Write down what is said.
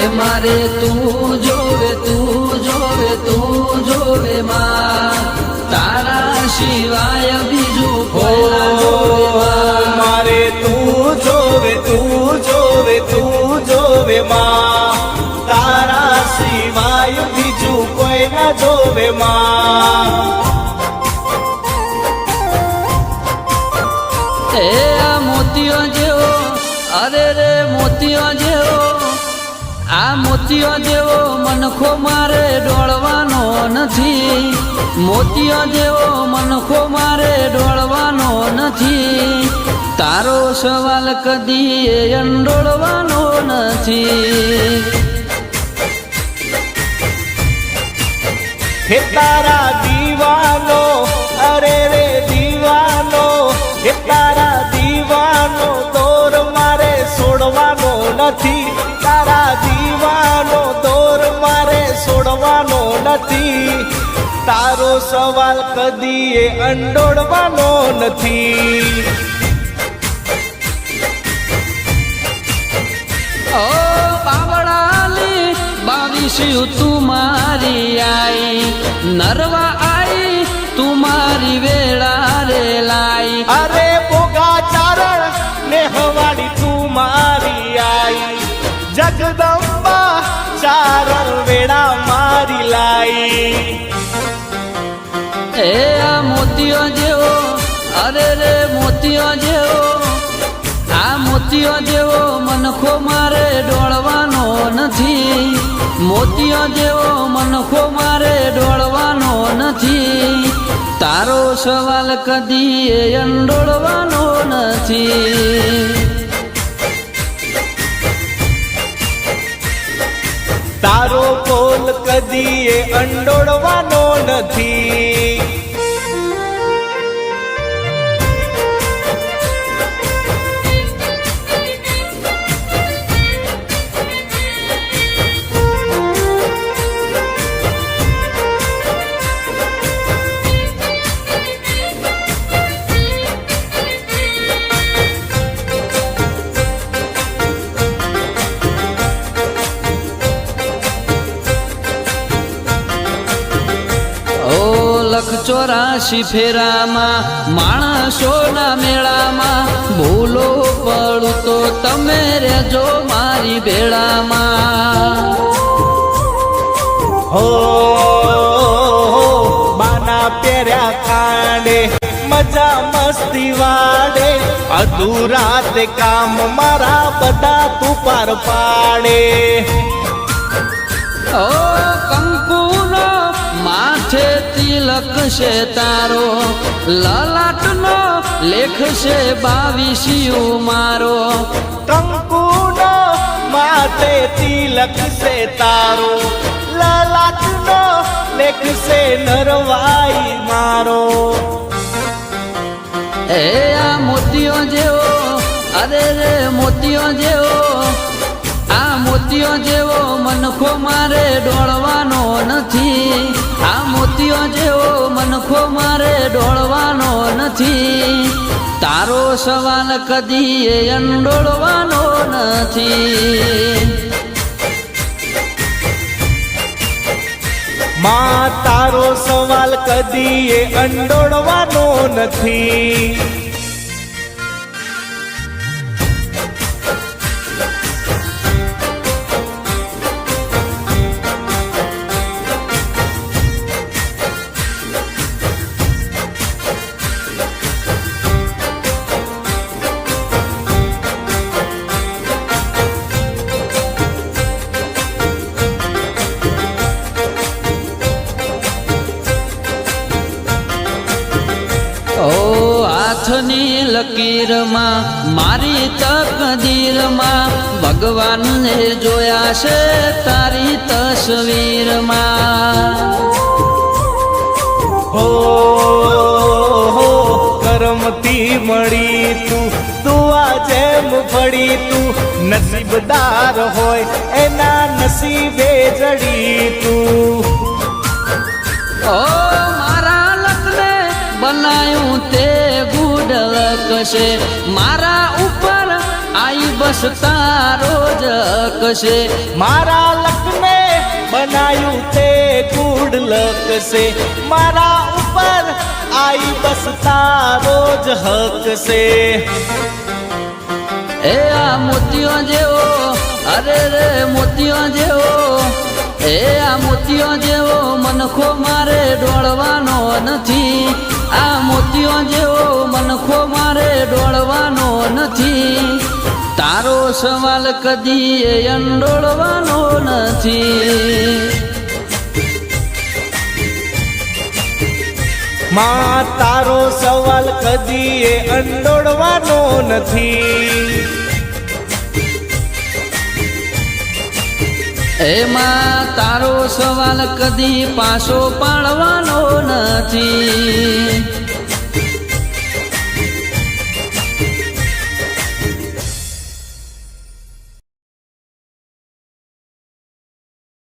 એ મારે તું જોવે તું જોવે તું જોવે માં. તારા સિવાય બીજું મારે તું જોવે તું જોવે તું જોવે માં. તારા સિવાય બીજું કોઈ ના જોવે માં. એ આ મોતીઓ જેવો અરે રે મોતીઓ જેવો આ મોતીઓ જેવો મનખો મારે ડોળવાનો નથી. મોતીઓ જેવો મનખો મારે ડોળવાનો નથી. તારો સવાલ કદી એ અંડોળવાનો નથી. હે તારા દીવાનો, અરે રે દીવાનો, હે તારા દીવાનો, તોર મારે છોડવાનો નથી. નથી. તારો સવાલ કદીએ અંડોળવાનો નથી. ઓ બાવળાલી બાવીસી તું મારી આઈ. નરવા આઈ તું મારી વેળા રે લાઈ. અરે બોગા ચારણ ને હવાડી તું મારી આઈ. જગદંબા ચારણ વેળા મારી લાઈ. એ આ મોતીઓ જેવો, અરે રે મોતીઓ જેવો, આ મોતીઓ જેવો મનખો મારે ડોળવાનો નથી. મોતીઓ જેવો મનખો મારે ડોળવાનો નથી. તારો સવાલ કદી એ અંડોળવાનો નથી. તારો કોલ કદીએ અંડોળવાનો નથી. ચોરાશી ફેરામાં માણસોના મેળામાં ભૂલો પડું તો તમે રેજો મારી બેળામાં. હો બાના પહેર્યા કાંડે મજા મસ્તી વાડે અધૂરા તે કામ મારા બધા તું પાર પાડે. ઓ માથે તિલક છે તારો લલાટનો લેખ છે બાવીસિયું મારો. કંકુનો માથે તિલક છે તારો લલાટનો લેખ છે નરવાઈ મારો. એ આ મોતીઓ જેવો અરે રે મોતીઓ જેવો આ મોતીઓ જેવો મનખો મારે ડોળવાનો નથી. આ મોતીઓ જેવો મનખો મારે ડોળવાનો નથી. તારો સવાલ કદી એ અંડોળવાનો નથી. માં, તારો સવાલ કદીએ અંડોળવાનો નથી. લકીરમાં મારી તકદીરમાં ભગવાનને જોયા છે તારી તસવીરમાં. હો કરમતી મળી તું દુઆ જેમ ફળી તું નસીબદાર હોય એના નસીબે જડી તું. ઓ છે મારા ઉપર આઈ બસ તારો જ કશે મારા લકને બનાયું તે કુડ લકશે મારા ઉપર આઈ બસ તારો જ હક છે. એ આ મોતિયો જેવો, અરે રે મોતિયો જેવો. એ આ મોતીઓ જેવો મનખો મારે ડોળવાનો નથી. આ મોતીઓ જેવો મનખો મારે ડોળવાનો નથી. તારો સવાલ કદી એ અંડોળવાનો નથી. માં, તારો સવાલ કદી એ અંડોળવાનો નથી. એમાં તારો સવાલ કદી પાછો પાડવાનો નથી.